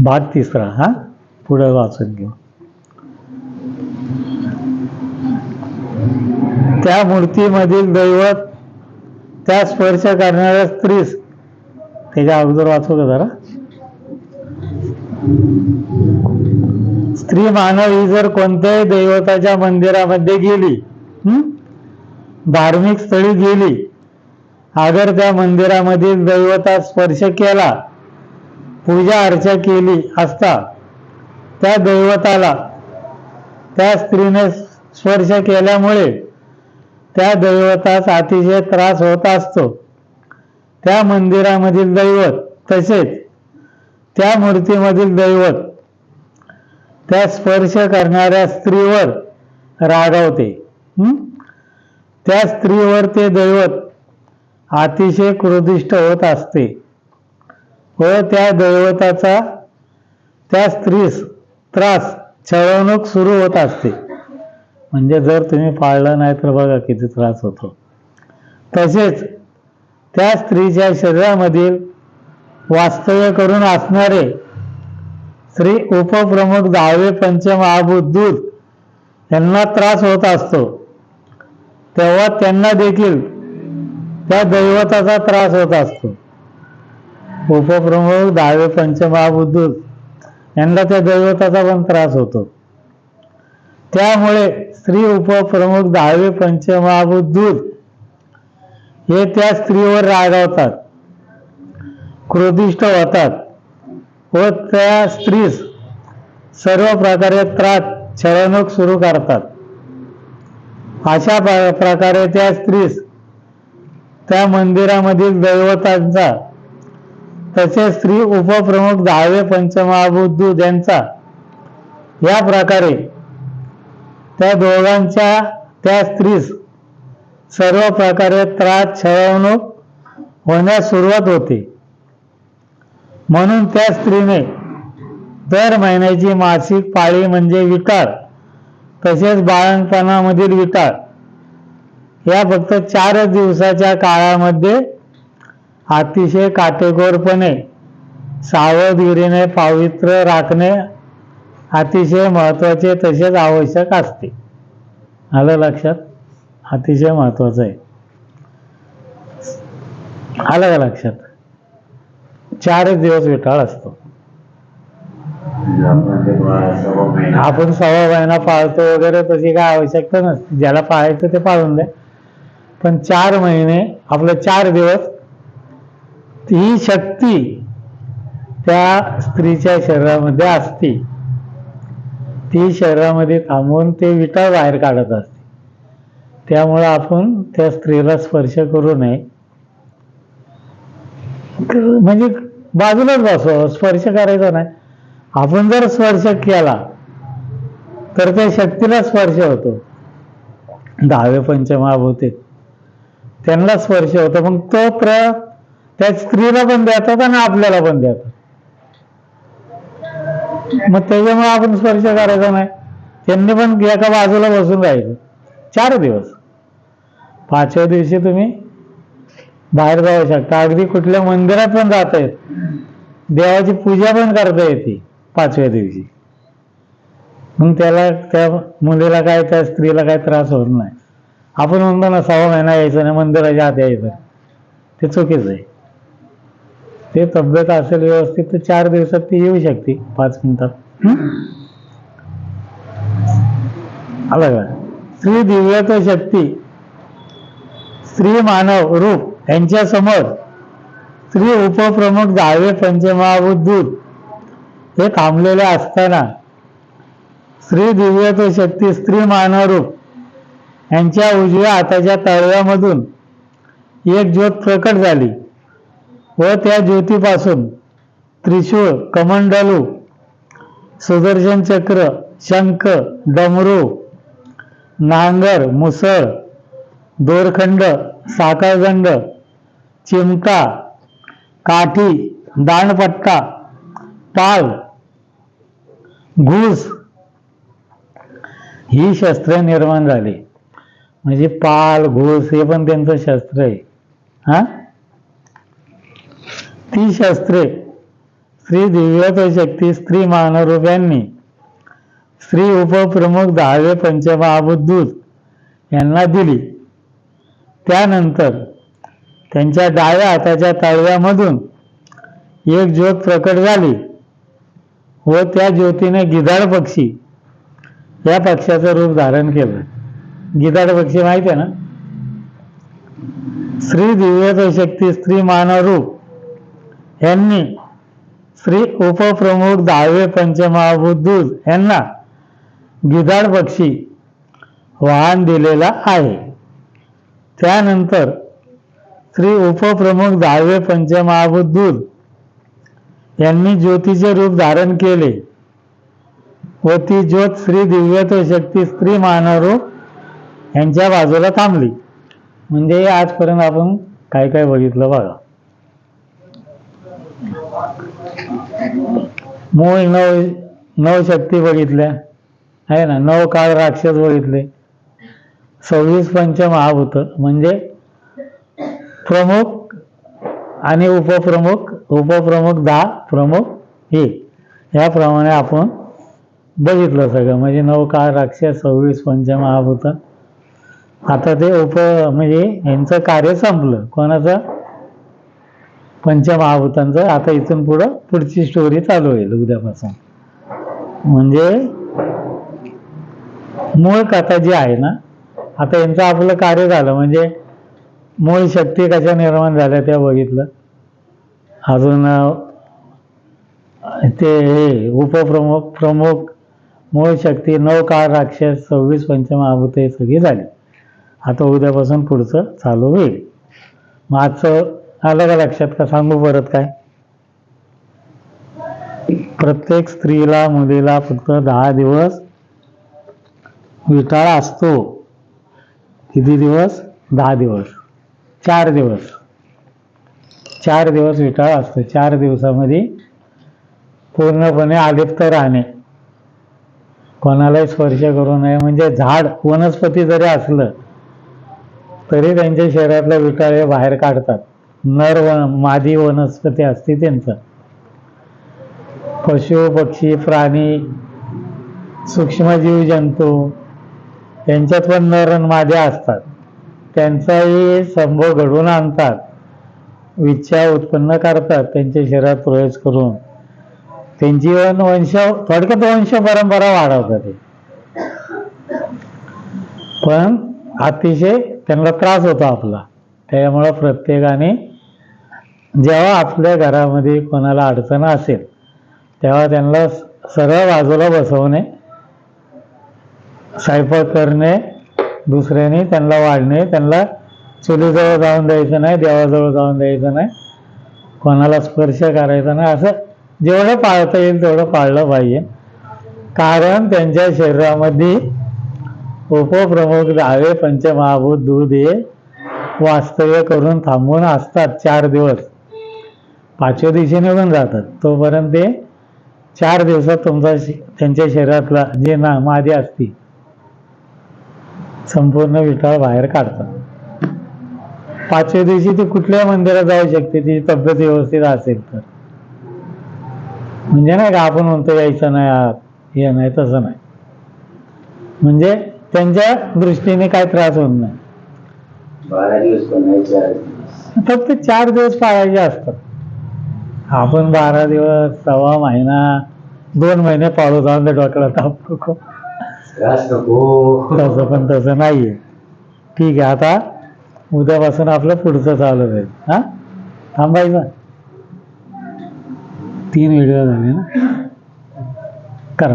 भाग तिसरा हा? पुढे वाचून घेऊ. त्या मूर्तीमधील दैवत त्या स्पर्श करणाऱ्या स्त्रीस त्याच्या अगोदर वाचू का जरा? स्त्री मानव ही जर कोणत्याही दैवताच्या मंदिरामध्ये गेली धार्मिक स्थळी गेली अगर त्या मंदिरामधील दैवता स्पर्श केला पूजा अर्चा केली असता त्या दैवताला त्या स्त्रीने स्पर्श केल्यामुळे त्या दैवतास अतिशय त्रास होत असतो. त्या मंदिरामधील दैवत तसेच त्या मूर्तीमधील दैवत त्या स्पर्श करणाऱ्या स्त्रीवर रागावते. त्या स्त्रीवर ते दैवत अतिशय क्रोधिष्ट होत असते. व त्या दैवताचा त्या स्त्रीस त्रास छळवणूक सुरू होत असते. म्हणजे जर तुम्ही पाळलं नाही तर बघा किती त्रास होतो. तसेच त्या स्त्रीच्या शरीरामधील वास्तव्य करून असणारे श्री उपप्रमुख दहावे पंचमहाभूत महाबुद्धूत यांना त्रास होत असतो. तेव्हा त्यांना देखील त्या दैवताचा त्रास होत असतो. उपप्रमुख दहावे पंचमहाबुद्धूत यांना त्या दैवताचा पण त्रास होतो. त्यामुळे स्त्री उपप्रमुख दहावे पंचमहाबुद्धूत हे त्या स्त्रीवर रागावतात क्रोधिष्ट होतात व त्या स्त्रीस सर्व प्रकारे त्रास छळवणूक सुरू करतात. अशा प्रकारे त्या स्त्रीस त्या मंदिरामधील दैवतांचा तसेच स्त्री उपप्रमुख दहावे पंचमहाभूत दूत यांचा. या प्रकारे त्या दोघांच्या त्या स्त्रीस सर्व प्रकारे त्रास छळवणूक होण्यास सुरुवात होते. म्हणून त्या स्त्रीने दर महिन्याची मासिक पाळी म्हणजे विकार तसेच बाळणपणामधील विकार या फक्त चारच दिवसाच्या काळामध्ये अतिशय काटेकोरपणे सावधगिरीने पावित्र्य राखणे अतिशय महत्त्वाचे तसेच आवश्यक असते. आलं लक्षात? अतिशय महत्त्वाचं आहे. आलं का लक्षात? चारच दिवस विटाळ असतो. आपण सव्वा महिना पाळतो वगैरे तशी काय आवश्यकता नसते. ज्याला पाळायचं ते पाळून द्या. पण चार महिने आपलं चार दिवस ही शक्ती त्या स्त्रीच्या शरीरामध्ये असते. ती शरीरामध्ये थांबवून ते विटा बाहेर काढत असते. त्यामुळे आपण त्या स्त्रीला स्पर्श करू नये. म्हणजे बाजूलाच बसो स्पर्श करायचा नाही. आपण जर स्पर्श केला तर त्या शक्तीला स्पर्श होतो. दहावे पंचमहाभूते त्यांना स्पर्श होतो. मग तो प्र त्या स्त्रीला पण देतात आणि आपल्याला पण देतात. मग त्याच्यामुळे आपण स्पर्श करायचा नाही. त्यांनी पण एका बाजूला बसून राहायचं चार दिवस. पाचव्या दिवशी तुम्ही बाहेर जाऊ शकता. अगदी कुठल्या मंदिरात पण जाता येत देवाची पूजा पण करता येते पाचव्या दिवशी. मग त्याला त्या मुलीला काय त्या स्त्रीला काय त्रास होत नाही. आपण म्हणतो ना सहा महिना यायचं नाही मंदिराच्या आत यायचं ते चुकीचं आहे. ते तब्येत असेल व्यवस्थित तर चार दिवसात ती येऊ शकते. पाच मिनिटात आलं का? स्त्री दिव्यत्व शक्ती स्त्री मानव रूप यांच्या समोर स्त्री उपप्रमुख दहावे पंचमहाभूत दूध हे थांबलेले असताना स्त्री दिव्यत्व शक्ती स्त्री मानव रूप यांच्या उजव्या हाताच्या तळव्यामधून एक ज्योत प्रकट झाली. व त्या ज्योतीपासून त्रिशूळ कमंडलू सुदर्शन चक्र शंख डमरू नांगर मुसळ दोरखंड साखळदंड चिमटा काठी दांडपट्टा पाल घूस. ही शस्त्र निर्माण झाली. म्हणजे पाल घूस हे पण त्यांचं शस्त्र आहे. हा? ती शास्त्रे स्त्री शक्ती स्त्री मानरूप यांनी स्त्री उपप्रमुख दहावे पंचमहाबुद्धूत यांना दिली. त्यानंतर त्यांच्या डाव्या हाताच्या तळव्यामधून एक ज्योत प्रकट झाली व त्या ज्योतीने गिधाड पक्षी या पक्षाचं रूप धारण केलं. गिधाड पक्षी माहिती आहे ना? श्री दिव्यतशक्ती स्त्री मानरूप यांनी श्री उपप्रमुख दहावे पंचमहाभूत दूध यांना गिधाड पक्षी वाहन दिलेला आहे. त्यानंतर श्री उपप्रमुख दहावे पंचमहाभूत दूध यांनी ज्योतीचे रूप धारण केले व ती ज्योत श्री दिव्यत्व शक्ती स्त्री मानवरूप यांच्या बाजूला थांबली. म्हणजे आजपर्यंत आपण काय काय बघितलं बघा. मूळ नव नऊ शक्ती बघितल्या. आहे ना? नऊ काळ राक्षस बघितले. सव्वीस पंच महाभूत म्हणजे प्रमुख आणि उपप्रमुख उपप्रमुख दहा प्रमुख हे. याप्रमाणे आपण बघितलं सगळं. म्हणजे नऊ काळ राक्षस सव्वीस पंच महाभूत आता ते उप म्हणजे यांचं कार्य संपलं. कोणाचं? पंचमहाभूतांचं आता इथून पुढं पुढची स्टोरी चालू होईल उद्यापासून. म्हणजे मूळ कथा जी आहे ना आता यांचं आपलं कार्य झालं म्हणजे मूळ शक्ती कशा निर्माण झाल्या त्या बघितलं. अजून ते हे उपप्रमुख प्रमुख मूळ शक्ती नऊ काळ राक्षस सव्वीस पंचमहाभूत हे सगळी झाली. आता उद्यापासून पुढचं चालू होईल. मग आजचं आलं का लक्षात? का सांगू परत काय? प्रत्येक स्त्रीला मुलीला फक्त दहा दिवस विटाळा असतो. किती दिवस? दहा दिवस. चार दिवस. चार दिवस विटाळा असतो. चार दिवसामध्ये पूर्णपणे आलिप्त राहणे. कोणालाही स्पर्श करू नये. म्हणजे झाड वनस्पती जरी असलं तरी त्यांच्या शरीरातल्या विटाळे बाहेर काढतात. नर व मादी वनस्पती असते त्यांचं. पशु पक्षी प्राणी सूक्ष्मजीव जंतू त्यांच्यात पण नर आणि माद्या असतात. त्यांचाही संभव घडवून आणतात. विच्छा उत्पन्न करतात. त्यांच्या शरीरात प्रवेश करून. त्यांची वन वंश थोडक्यात वंश परंपरा वाढवतात ते. पण अतिशय त्यांना त्रास होतो आपला. त्यामुळं प्रत्येकाने जेव्हा आपल्या घरामध्ये कोणाला अडचण असेल तेव्हा त्यांना सरळ बाजूला बसवणे स्वयंपाक करणे दुसऱ्याने त्यांना वाढणे त्यांना चुलीजवळ जाऊन द्यायचं नाही देवाजवळ जाऊन द्यायचं नाही कोणाला स्पर्श करायचा नाही असं जेवढं पाळता येईल तेवढं पाळलं पाहिजे. कारण त्यांच्या शरीरामध्ये उपप्रमुख दहावे पंचमहाभूत दूध हे वास्तव्य करून थांबून असतात चार दिवस. पाचव्या दिवशी निघून जातात. तोपर्यंत ते चार दिवसात तुमचा त्यांच्या शरीरातला जे ना मादी असती संपूर्ण विटाळ बाहेर काढतात. पाचव्या दिवशी ती कुठल्या मंदिरात जाऊ शकते तिची तब्येत व्यवस्थित असेल तर? म्हणजे नाही का आपण म्हणतो यायचं नाही आत हे नाही तसं नाही. म्हणजे त्यांच्या दृष्टीने काय त्रास होत नाही. फक्त चार दिवस पाळायचे असतात. आपण बारा दिवस सव्वा महिना दोन महिने पाळू जाऊन ते डोक्याला ताप नको. तसं पण तसं नाहीये. ठीक आहे आता उद्यापासून आपलं पुढचं चालू होईल. हा? थांबायचं? तीन व्हिडिओ झाले ना? करा.